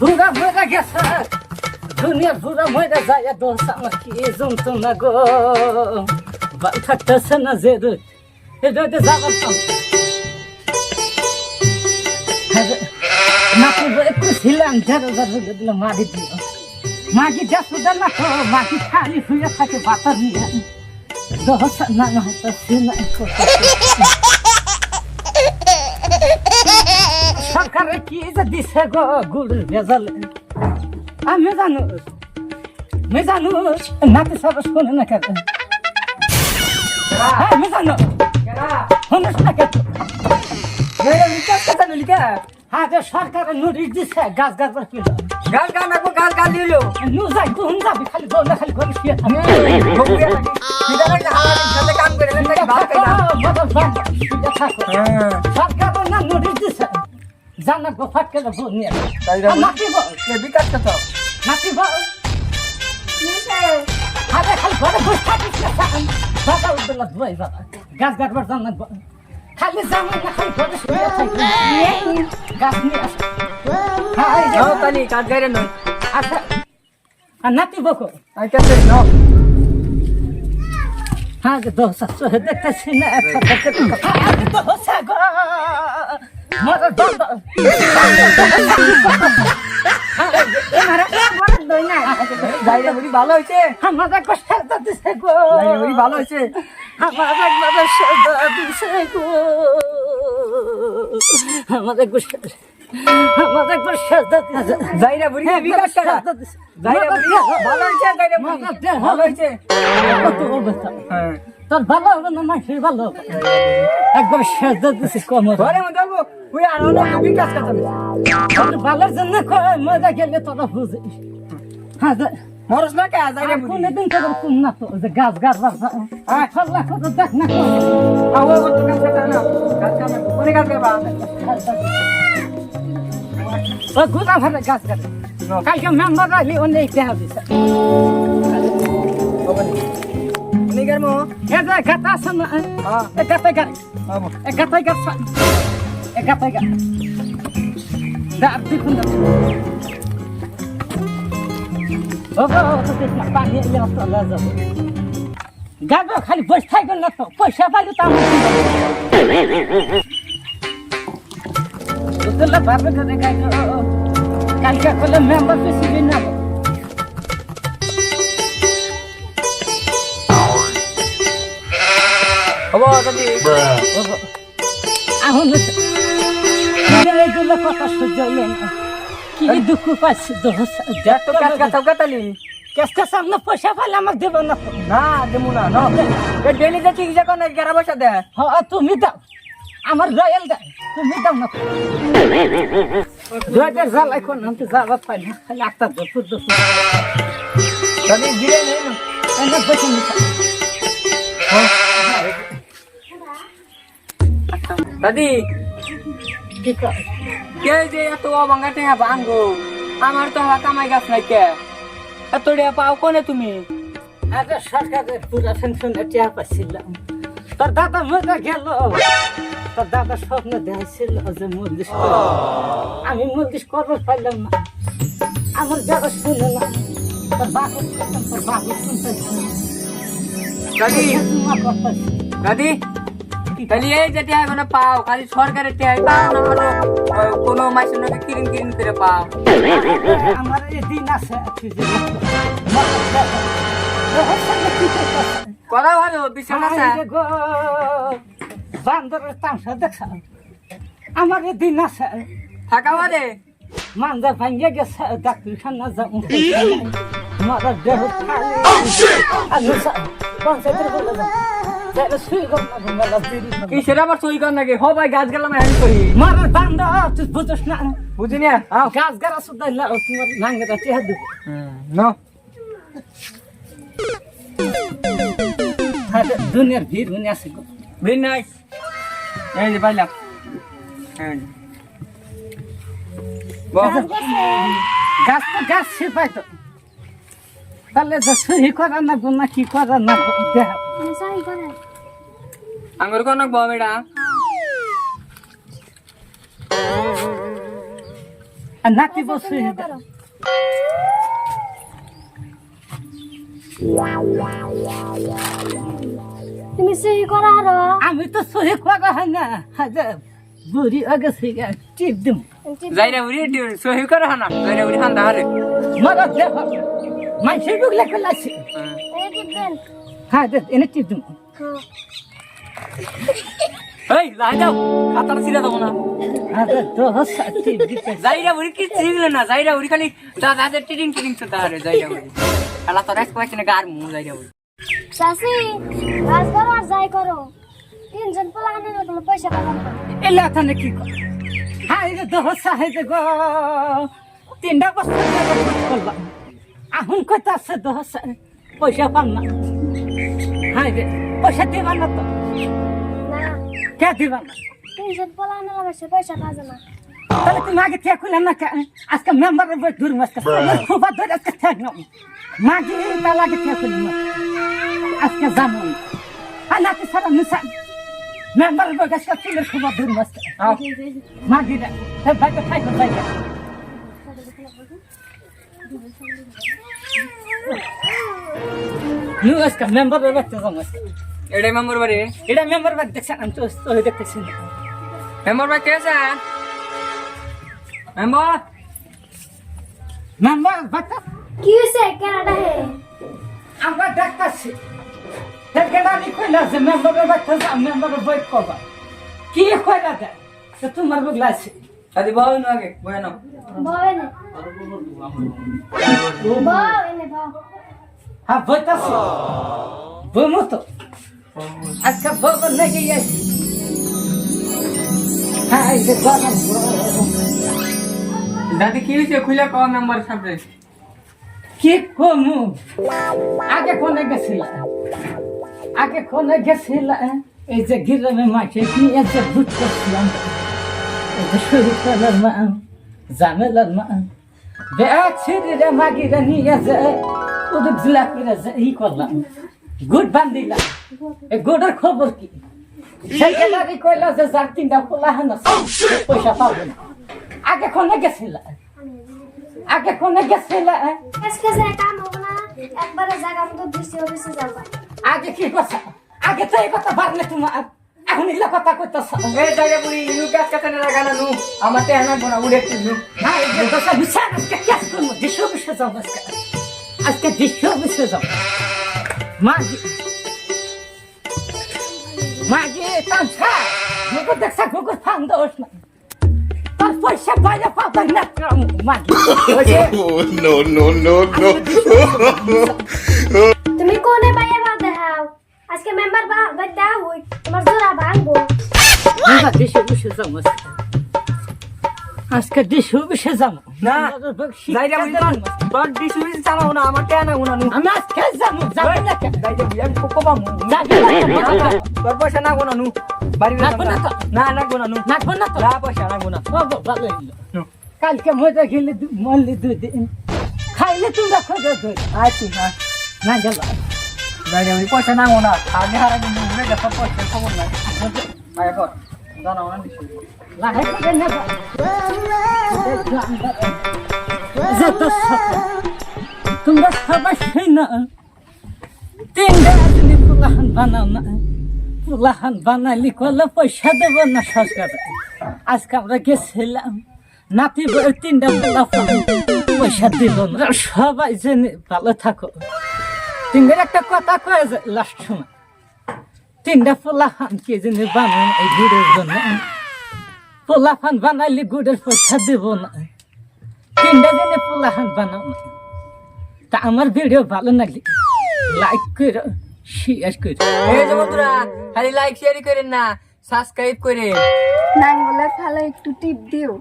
বুড়া মরে গেছে দুনিয়ার বুড়া মরে যায় দোষ আমার কি যন্ত্রণা গো ভালো থাকতেছে না যে এটা যাবার মাটি একটু ছিলাম ঝাড়ো ঝাড়ো দিল মাটি দিল মাটি যা সুদা না তো মাটি খালি হয়ে থাকে বাতার নিয়ে হইতেছে না সরকারে কি যে দিছে গো গুড়ের ভেজাল? আমি জানো আমি জানো নাতি সব শোনে না কেন? হ্যাঁ, আমি জানো শুনিস না কেন? হ্যাঁ যে সরকারে নোটিশ দিছে গাছ গাছ কিলো গাল গাল নাকো গাল গাল দিলো। নু যাই তুই যাবি খালি বল খালি ভুগিয়ে থাকি। কিদার একটা হালালির সাথে কাম করে না। বদল বাদ হ্যাঁ। সরকার না নোটিশ দিছে জানা গো ফাটকে বল নিয়ে তাই রে। নাতি বল। কে বিকাশ কত নাতি বল। আরে খালি ঘরে বসে থাকিস না বাবা উদ্দলা ধুয়াই বাবা। গাছ গাছবার জানা খালি জানা না খালি ঘরে শুয়ে থাকবি গাছ নিয়ে আসে। হ্যাঁ এই তালি কাজ গাইরে নয় আচ্ছা। আর নাতি বকো। আই কাছে নাও হ্যাঁ দোসা দেখতেছি না দোসা গো। ভালো হইছে আমাদের কষ্ট ভালো হইছে আমাদের কষ্ট আমাদের কষ্ট যাইরা বুড়ি বিকাশ করা যাইরা বুড়ি ভালো হইছে যাইরা ভালো হইছে হ্যাঁ তোর ভালো হবে না ভালো একবার শেষ দিছিস কম ঘরে মধ্যে বলব তুই আর বিকাশ তোর ভালোর জন্য মজা গেলে তোরা বুঝিস। হ্যাঁ মরস না কে যাইরা আর বুড়ি কোনদিন তোর কোন না তো যে গাছ গাছ বাড়ছে আর ফল্লা কত দেখ না আও ও তো না। কোনে করবা ও গাছ গাছ। কালকে মেম্বার আইলি অনেক দেখা দিছে নিগার মো এ যে গাতা আছে না হ্যাঁ এ গাতাই গাছ আবো এ গাতাই গাছ এ গাতাই গাছ দাঁত দেখুন না ও গো তো দেখ না পানি এলে তো লাজা গাগো খালি বসে থাকবে না তো পয়সা পাইলে তো আমার কি হবে? বুঝলে পারবে কি দুঃখ পাচ্ছি দেখ সামনে পয়সা পাইলে আমাকে দেবো না। না দেবো না ডেলি যে চিকিৎসা করে না গেরা বসা দে হ্যাঁ তুমি দাও আমার রয়েল দাও তুমি দাও না দুহাজার জাল এখন আমি যাবার পাই না খালি একটা দুপুর দুপুর যদি গিরে নেই না এনে বসে নিতে দাদি। কি কে যে এত অবাঙ্গা টেহা ভাঙ্গো আমার তো হাত কামাই গাছ নাই কে? এত টেহা পাও কোনে তুমি? আগে সরকারের পুরা পেনশনে টিয়া পাচ্ছিলাম তোর দাদা মরে গেল। তোর দাদা স্বপ্ন দেখাইছিল যে মন্দির আমি মন্দির করব পাইলাম না। আমার যারা শুনে না। তোর বাবু তোর বাবু শুনতে দাদি। দাদি। খালি এই যে মানে পাও খালি সরকারের টেহাই পাও না ওই কোনো মাসের নাকি কিরিন কিরিন করে পাও আমার এই দিন আছে? করা ভালো বিশাল আছে বান্দরের তামসা দেখা আমার এই দিন আছে থাকা বাদে মান্দা ভাঙ্গে গেছে ডাক্তারখানা যাব মারার দেহ খালি কি সেটা আবার সই কর নাকি? হ ভাই গাছ গেলাম হ্যাঁ করি মারার বান্দা তুই বুঝিস না। বুঝিনি? আও গাছ গাড়া শুধাই লাও তোমার নাঙ্গেরা চেহারা দেবো নো। হ্যাঁ, দুনিয়ার ভিড় উনি আছে গো। ভেরি নাইস এই যে পাইলাম। হ্যাঁ গাছ তো গাছ ছিপাই তো। তাহলে সহি করা না গুনা কি করা না দেখ। আঙ্গুর কোন বম এটা আর নাতি বসে তুমি সহি করা আরও আমি তো সহি করা হয় না। হাজার বুড়ি আগে সিগা টিপ দিম। যাইরা উড়ি সহি করে হানা যাইরা উড়ি হান্দা হারে। মারা হ্যাঁ দে এনে টিপ দিম। হ্যাঁ। এই লাই দাও ছিড়া দাও না। দিতে। উড়ি কি না? যাইরা উড়ি খালি দাদা টিডিং টিডিং চলতে হারে যাইরা উড়ি আলা তো রাস পাইছে না গার মু যাইরা উড়ি করো আর যাই করো। তিনজন পোলা আনে না কোনো পয়সা পাবেন এলে এখানে কি কর? এই যে দশ সাহেব গো। তিনটা বছর করলাম। আহুন কত আছে। দশ পয়সা পাম না। হ্যাঁ রে পয়সা দিবা না তো। কে দিবা? না তিনজন পোলা আনে অবশ্য পয়সা পাবে না। তাহলে তুমি আগে ঠিক খুলে না আজকে মেম্বারের বই দূর মাসকে খুব ধরে আজকে ঠিক না মাঝে তাহলে আগে ঠিক খুলি না। আজকে না আর নাতি সারা মিশা মেম্বারের বই আজকে চুলের খুব দূর মাসকে মাঝে রে ভাইকে খাইতে পাইবে নু আজকে মেম্বারের বাড়িতে যাব আজকে। এটাই মেম্বার বাড়ি? এটা মেম্বার বাড়ি দেখছেন আমি তো দেখতেছি। মেম্বার বাড়ি কে আছে? মেম্বার মেম্বার বাচ্চা। কি হয়েছে কেনাডা হে? আমরা দেখতেছি। গেড়ানি কইলা যে মেম্বারের বাচ্চা যা মেম্বারের বই কবা। কি কইলা দে তো তোমার বুগলা আছে। আদি বাউ না আগে বয় না। বউ এনে বউ এনে বউ। হ্যাঁ বইতাছি। বই মতো। আজকে দাদি কি হয়েছে? খুলে কওয়া মেম্বার সামনে। কি কমু? আগে কোনে গেছিল? আগে কোনে গেছিল? এই যে গিরামে মাঠে নিয়ে যে ভূত করছিলাম এই যে শুরু করার মা জামেলার মা। বেয়া ছিঁড়ে মাগিরা নিয়ে যে উদুক জিলা করে যে ই করলাম। গুড বান্দিলাম এই গুডের খবর কি? সেই গেলারি কইলা যে যার তিনটা পোলা হেন পয়সা পাবো না। আগে কোনে গেছিল? আগে কোনে গেছিল আজকে যে কাম হবে না একবারে জায়গা মতো দৃষ্টি অফিসে যাবা। আগে কি কথা? আগে তো এই কথা বাড়লে তোমার। এখন ইলা কথা কইতেছ। এই জায়গা পুরি ইনু কাজ কাছে না গানা নু আমার তে না গোনা উড়ে নু। হ্যাঁ এই যে কথা বিচার আজকে ক্যাস করব দৃশ্য অফিসে যাও আজকে। আজকে দৃশ্য অফিসে যাও। মাগি মাগি তামসা মুখ দেখছা কুকুর ফান দোষ না তোর পয়সা বাইরে পাবার না মাগি Oh, no, no, no, no. তুমি কোনে বাইরে ভাব দেখাও আজকে মেম্বার বাদ দাও হই তোমার জোড়া ভাঙবো আমরা দৃশ্য অফিসে যাও আজকে আজকে দৃশ্য অফিসে যাব না যাইরা উড়ি তোর তোর ডিসমিস চালাও না আমার তে না গোনা নু আমি আজকে যাব যাব না কেন যাইরা উড়ি আমি কোকো কেন? তোর পয়সা না গোনা নু বাড়ি না? না না গোনা নু না তো না পয়সা না গোনা কালকে মজা খেলে মরলি দুদিন খাইলে তোমরা খোঁজো ধরে আছি না না গেল উড়ি পয়সা না গোনা আগে হারা দিন পয়সা খবর নাই আয় কর জানাও না দিছি লাহে করে নেব তোমরা সবাই না তিনটা তুমি পুলাহান বানাও না। পুলাহান বানাইলি করলে পয়সা দেবো না সরকার আজকে আমরা গেছিলাম, নাতি বউ তিনটা পুলাহান পয়সা দিব না, সবাই জেনে ভালো থাকো। তিনটার একটা কথা কয়ে যায় লাস্ট সময়। তিনটা পোলাহান কে জেনে বানান এই গুড়ের জন্য। পোলাহান বানাইলে গুড়ের পয়সা দেব না। তিনটা জেনে পোলাহান বানাও না। তা আমার ভিডিও ভালো লাগলে। লাইক করে শেয়ার করে এই যে বন্ধুরা, খালি লাইক শেয়ার করেন না সাবস্ক্রাইব করে নাঙ্গলের ফালে একটু টিপ দিও।